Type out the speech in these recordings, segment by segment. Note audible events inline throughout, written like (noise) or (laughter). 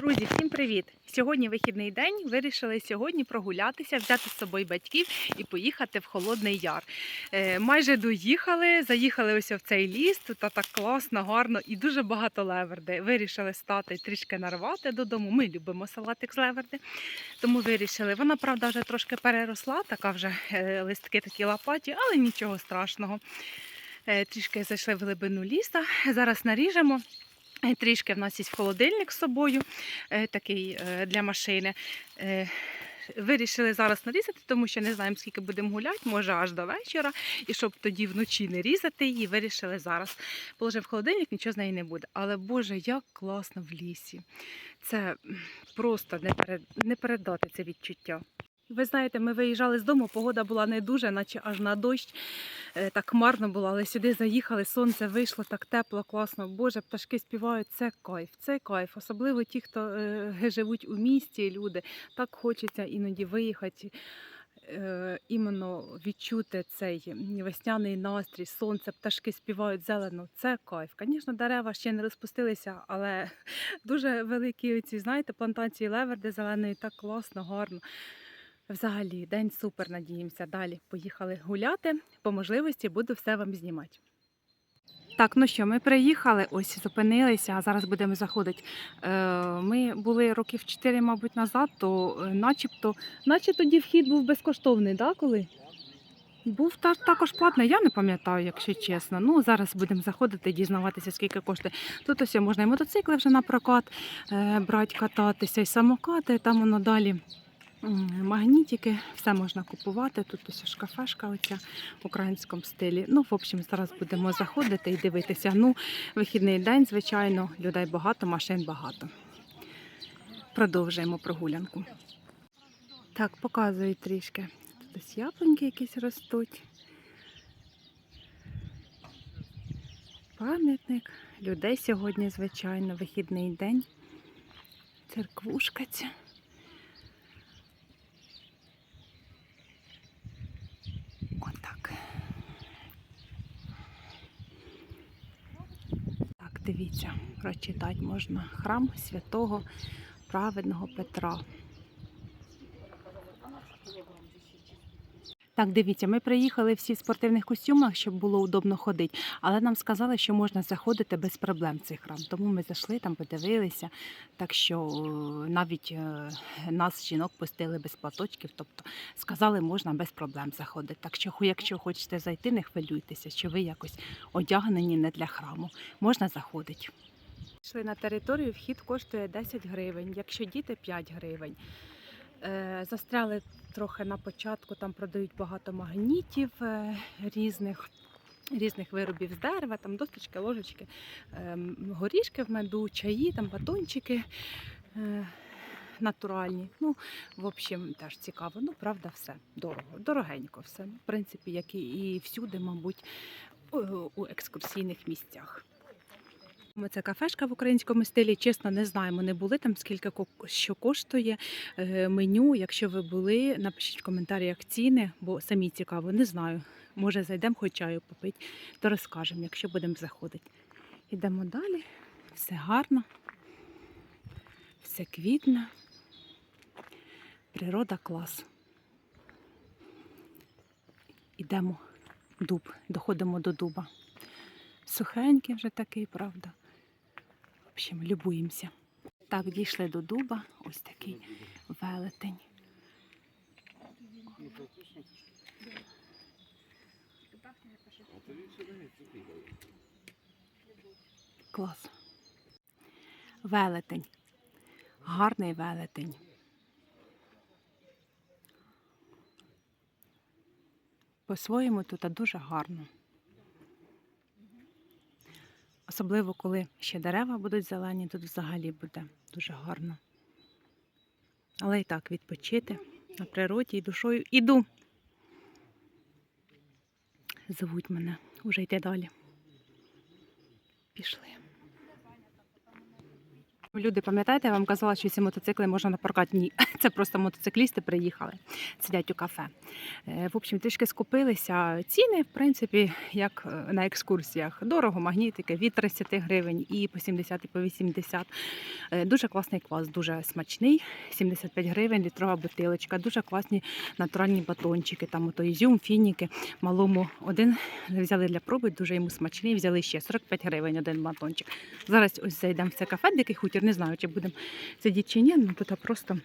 Друзі, всім привіт! Сьогодні вихідний день. Вирішили сьогодні прогулятися, взяти з собою батьків і поїхати в Холодний Яр. Е, майже доїхали, заїхали ось в цей ліс. Тут так класно, гарно і дуже багато леверди. Вирішили стати трішки нарвати додому. Ми любимо салатик з леверди, тому вирішили. Вона, правда, вже трошки переросла, така вже е, листки такі лопаті, але нічого страшного. Е, Трішки зайшли в глибину ліса. Зараз наріжемо. Е, Трішки в нас є холодильник з собою, е, такий е, для машини. Вирішили зараз нарізати, тому що не знаємо, скільки будемо гуляти, може аж до вечора. І щоб тоді вночі не різати її, вирішили зараз. Положив в холодильник, нічого з неї не буде. Але Боже, як класно в лісі. Це просто не передати це відчуття. Ви знаєте, ми виїжджали з дому, погода була не дуже, наче аж на дощ. Е, Так марно було, але сюди заїхали, сонце вийшло, так тепло, класно. Боже, пташки співають, це кайф, це кайф. Особливо ті, хто е, живуть у місті, люди. Так хочеться іноді виїхати. е, Іменно відчути цей весняний настрій, сонце, пташки співають зелено. Це кайф. Звісно, дерева ще не розпустилися, але (laughs) дуже великі ці, знаєте, плантації леверди зеленої, так класно, гарно. Взагалі, день супер, надіємося. Далі поїхали гуляти. По можливості буду все вам знімати. Так, ну що, ми приїхали, ось зупинилися, а зараз будемо заходити. Е, ми були років 4, мабуть, назад, то е, начебто, наче тоді вхід був безкоштовний, да, коли? Був та, також платний, я не пам'ятаю, якщо чесно. Ну, зараз будемо заходити, дізнаватися, скільки коштує. Тут ось можна і мотоцикли вже на прокат е, брати, кататися, і самокати, там воно далі магнітики, все можна купувати. Тут ось шкафешка оця в українському стилі. Ну, в общем, зараз будемо заходити і дивитися. Ну, вихідний день, звичайно, людей багато, машин багато. Продовжуємо прогулянку. Так, показую трішки. Тут ось яблуньки якісь ростуть. Пам'ятник. Людей сьогодні, звичайно, вихідний день. Церквушка ця. Отак. Так, дивіться, прочитати можна храм святого праведного Петра. Так, дивіться, ми приїхали всі в спортивних костюмах, щоб було удобно ходити, але нам сказали, що можна заходити без проблем в цей храм. Тому ми зайшли там, подивилися. Так що е, навіть е, нас, жінок, пустили без платочків, тобто сказали, можна без проблем заходити. Так що, якщо хочете зайти, не хвилюйтеся, що ви якось одягнені не для храму. Можна заходити. Йшли на територію, вхід коштує 10 гривень, якщо діти 5 гривень. Е, Застряли трохи на початку, там продають багато магнітів е, різних. Різних виробів з дерева, там досточки, ложечки, ем, горішки в меду, чаї, там батончики е, натуральні. Ну, в общем, теж цікаво. Ну, правда, все дорого, дорогенько все. В принципі, як і, всюди, мабуть, у екскурсійних місцях. Ми Це кафешка в українському стилі. Чесно, не знаємо, не були там скільки що коштує е, меню. Якщо ви були, напишіть в коментарях ціни, бо самі цікаво, не знаю. Може, зайдемо хоч чаю попити, то розкажемо, якщо будемо заходити. Йдемо далі. Все гарно, все квітне. Природа клас. Ідемо дуб, доходимо до дуба. Сухенький вже такий, правда. Общем, любуємося. Так, дійшли до дуба. Ось такий велетень. Клас. Велетень. Гарний велетень. По-своєму тут дуже гарно. Особливо, коли ще дерева будуть зелені, тут взагалі буде дуже гарно. Але і так, відпочити на природі і душою іду. Зовуть мене уже йти далі. Пішли. Люди, пам'ятаєте, я вам казала, що ці мотоцикли можна на прокат? Ні, (laughs) це просто мотоциклісти приїхали, сидять у кафе. Е, В общем, трішки скупилися. Ціни, в принципі, як е, на екскурсіях. Дорого, магнітики, від 30 гривень і по 70, і по 80. Е, Дуже класний квас, дуже смачний. 75 гривень, літрова бутилочка, дуже класні натуральні батончики, там ото ізюм, фініки. Малому один взяли для проби, дуже йому смачний. Взяли ще 45 гривень один батончик. Зараз ось зайдемо в це кафе, дикий хутір. Не знаю, чи будемо сидіти чи ні. Ну тут просто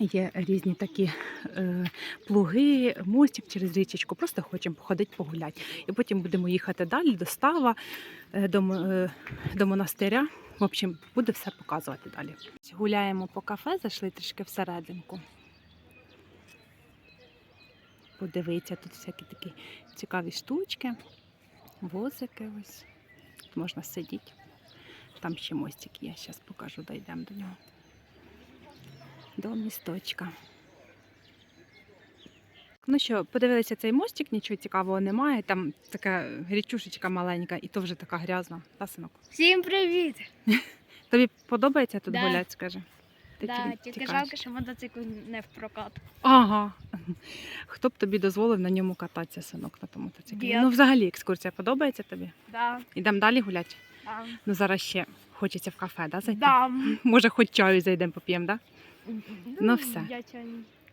є різні такі е, плуги, мостик через річечку. Просто хочемо походити, погуляти. І потім будемо їхати далі до става, е, до, е, до монастиря. В общем, буде все показувати далі. Гуляємо по кафе, зайшли трішки всерединку. Подивіться, тут всякі такі цікаві штучки, возики ось. Тут можна сидіти. Там ще мостик є, зараз покажу, дійдемо до нього. До місточка. Ну що, подивилися цей мостик, нічого цікавого немає. Там така річушечка маленька, і то вже така грязна. Та, синок? Всім привіт! (laughs) Тобі подобається тут Да. гуляти, скажи? Ти Да, тільки жалко, що мотоцикл не в прокат. Ага. (laughs) Хто б тобі дозволив на ньому кататися, синок, на тому мотоциклі? Ну, взагалі, екскурсія подобається тобі? Да, Ідемо далі гуляти? Ну, зараз ще хочеться в кафе, да, зайти? да. (laughs) Може, хоч чаю зайдемо, поп'ємо, да? Ну, все. Я чай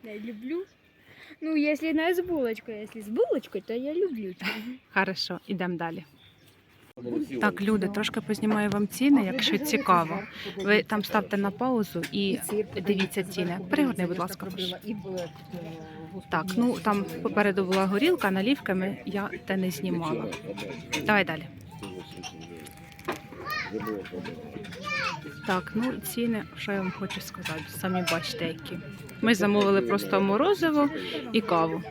не люблю. Ну, якщо не з булочкою, якщо з булочкою, то я люблю чай. (laughs) Хорошо, ідемо далі. Так, люди, трошки познімаю вам ціни, якщо цікаво. Ви там ставте на паузу і дивіться ціни. Перегорни, будь ласка. Паш. Так, ну там попереду була горілка, налівками я те не знімала. Давай далі. Так, ну ціни, що я вам хочу сказати, самі бачите, які. Ми замовили просто морозиво і каву.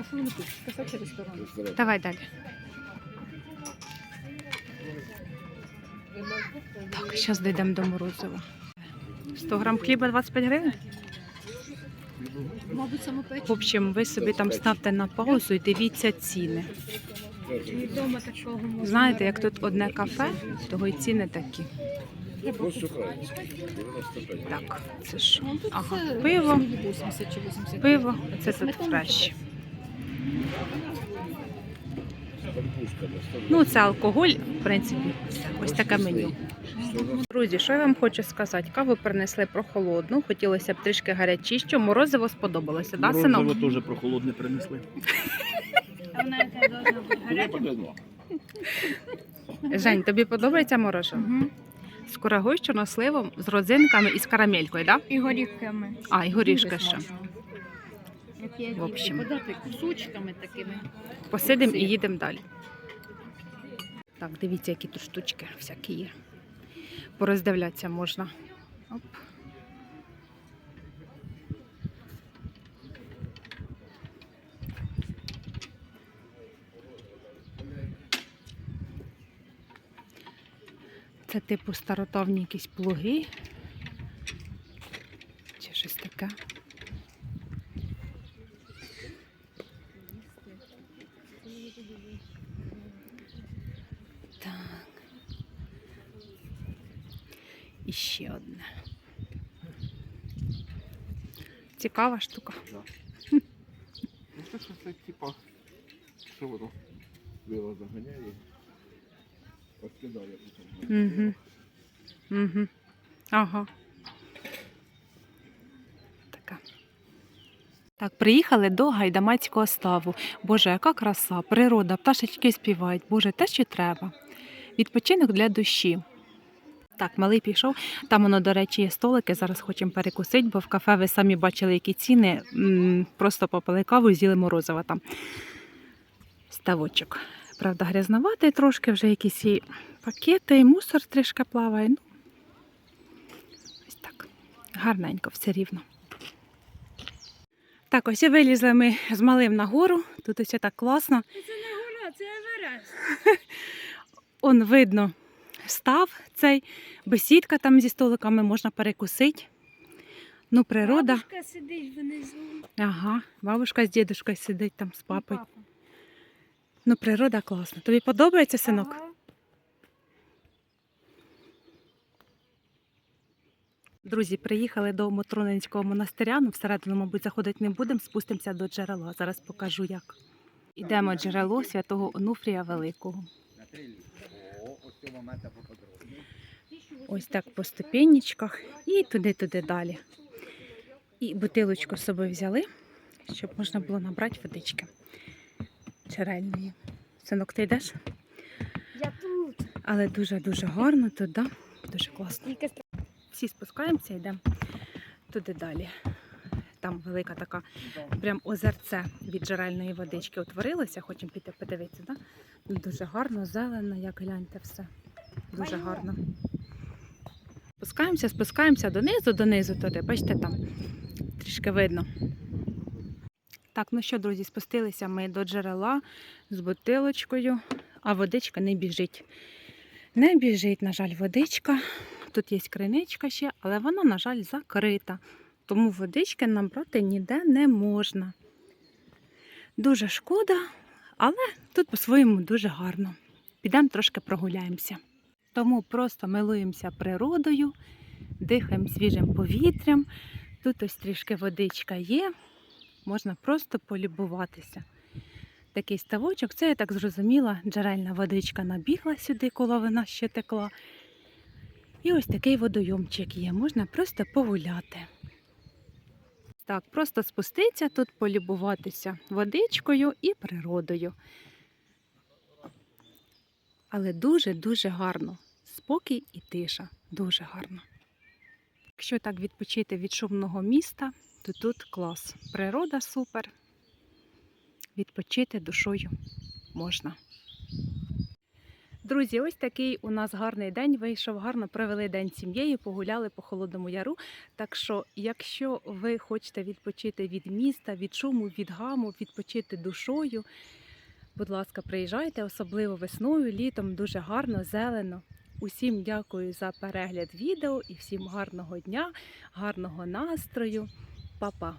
А що вони тут? Касачий ресторан. Давай далі. Так, зараз дійдемо до морозива. 100 грам хліба 25 гривень. Мабуть, самопечі. В общем, ви собі там ставте на паузу і дивіться ціни. І вдома такого можна. Знаєте, як тут одне кафе, того й ціни такі. Так, це що? Ну, Ага, пиво. 80 чи 80. Пиво, це тут чи Ну, це алкоголь, в принципі, ось таке меню. Друзі, що я вам хочу сказати? Каву принесли прохолодну, хотілося б трішки гарячіше. Морозиво сподобалося, да, синок? Морозиво теж прохолодне принесли. (laughs) А вона яка должна бути гаряча. Жень, тобі подобається мороженое? Мгм. З курагою, з чорносливом, з родзинками і з карамелькою, да? І горіхами. А, і горішки Дуже ще. Як В общем, Подати кусочками такими. посидимо і їдемо далі. Так, дивіться, які тут штучки всякі є. Пороздивлятися можна. Оп. Це типу старотовні якісь плуги. Чи щось таке. Так. І ще одне. Цікава штука. Ну що це типа, що воно вила заганяє, розкидає потім. Угу. Угу. Ага. Така. Так, приїхали до гайдамацького ставу. Боже, яка краса, природа, пташечки співають. Боже, те, що треба. Відпочинок для душі. Так, малий пішов. Там воно, до речі, є столики. Зараз хочемо перекусити, бо в кафе ви самі бачили, які ціни. Просто попили каву і з'їли морозиво там. Ставочок. Правда, грязноватий трошки, вже якісь і пакети, і мусор трішки плаває. Ну, ось так. Гарненько, все рівно. Так, ось і вилізли ми з малим на гору. Тут ось так класно. Це не гора, це Еверест. (laughs) Он видно став цей, бесідка там зі столиками можна перекусити. Ну, природа. Бабушка сидить внизу. Ага, бабушка з дідушкою сидить там з папою. Ну, природа класна. Тобі подобається, синок? Ага. Друзі, приїхали до Мотронинського монастиря. Ну, всередину, мабуть, заходити не будемо, спустимося до джерела. Зараз покажу як. Ідемо джерело святого Онуфрія Великого. Ось так по ступенечках і туди-туди далі. І бутилочку з собою взяли, щоб можна було набрати водички джерельної. Синок, ти йдеш? Я тут. Але дуже-дуже гарно тут, да? дуже класно. Всі спускаємося, йдемо туди далі. Там велика така прям озерце від джерельної водички утворилося. Хочемо піти подивитися, да? Дуже гарно, зелено, як гляньте все. Дуже гарно. Спускаємося, спускаємося донизу, донизу туди. Бачите, там трішки видно. Так, ну що, друзі, спустилися ми до джерела з бутилочкою, а водичка не біжить. Не біжить, на жаль, водичка. Тут є криничка ще, але вона, на жаль, закрита. Тому водички нам брати ніде не можна. Дуже шкода, але тут по-своєму дуже гарно. Підемо трошки прогуляємося. Тому просто милуємося природою, дихаємо свіжим повітрям. Тут ось трішки водичка є, можна просто полюбуватися. Такий ставочок, це я так зрозуміла, джерельна водичка набігла сюди, коли вона ще текла. І ось такий водойомчик є, можна просто погуляти. Так, просто спуститися тут, полюбуватися водичкою і природою. Але дуже-дуже гарно. Спокій і тиша. Дуже гарно. Якщо так відпочити від шумного міста, то тут клас. Природа супер. Відпочити душою можна. Друзі, ось такий у нас гарний день вийшов. Гарно провели день сім'єю, погуляли по холодному яру. Так що, якщо ви хочете відпочити від міста, від шуму, від гаму, відпочити душою, будь ласка, приїжджайте, особливо весною, літом дуже гарно, зелено. Усім дякую за перегляд відео і всім гарного дня, гарного настрою. Па-па!